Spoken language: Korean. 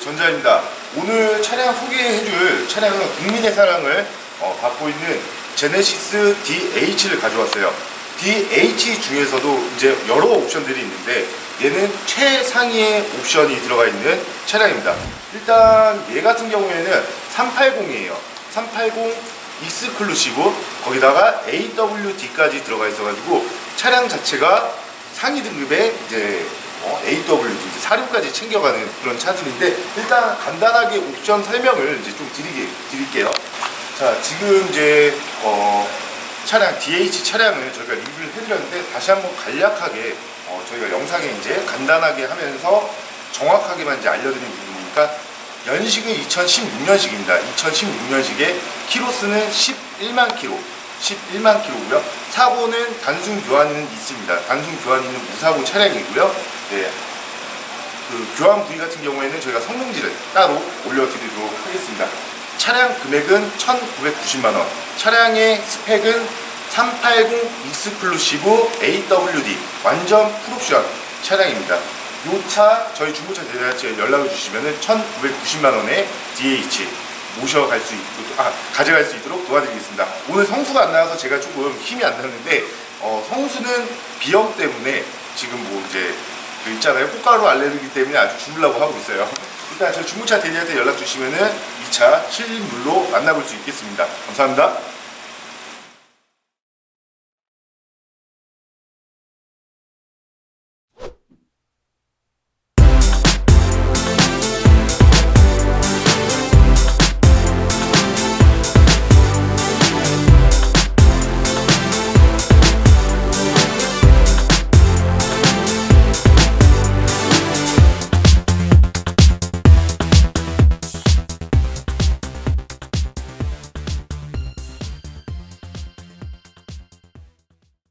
전자입니다. 오늘 차량 소개해줄 차량은 국민의 사랑을 어, 받고 있는 제네시스 DH를 가져왔어요. DH 중에서도 이제 여러 옵션들이 있는데 얘는 최상위의 옵션이 들어가 있는 차량입니다. 일단 얘 같은 경우에는 380이에요. 380 익스클루시브 거기다가 AWD까지 들어가 있어 가지고 차량 자체가 상위 등급의 이제 어, AWD 이제 사료까지 챙겨가는 그런 차들인데 일단 간단하게 옵션 설명을 이제 좀 드리게, 드릴게요. 자 지금 이제 어, 차량 DH 차량을 저희가 리뷰를 해드렸는데 다시 한번 간략하게 어, 저희가 영상에 이제 간단하게 하면서 정확하게만 이제 알려드린 부분이니까 연식은 2016년식입니다. 2016년식에 키로수는 11만 키로, 11만 키로고요. 사고는 단순 교환은 있습니다. 단순 교환 있는 무사고 차량이고요. 네, 그 교환 부위 같은 경우에는 저희가 성능지를 따로 올려드리도록 하겠습니다. 차량 금액은 1,990만 원. 차량의 스펙은 380 익스클루시브 AWD 완전 풀옵션 차량입니다. 이 차 저희 중고차 대리사에 연락을 주시면은 1,990만 원에 DH 모셔갈 수 있도록 아 가져갈 수 있도록 도와드리겠습니다. 오늘 성수가 안 나와서 제가 조금 힘이 안 나는데 어, 성수는 비염 때문에 지금 뭐 이제 그 있잖아요 꽃가루 알레르기 때문에 아주 죽으려고 하고 있어요. 일단 저희 중고차 대리한테 연락 주시면은 이차 실물로 만나볼 수 있겠습니다. 감사합니다.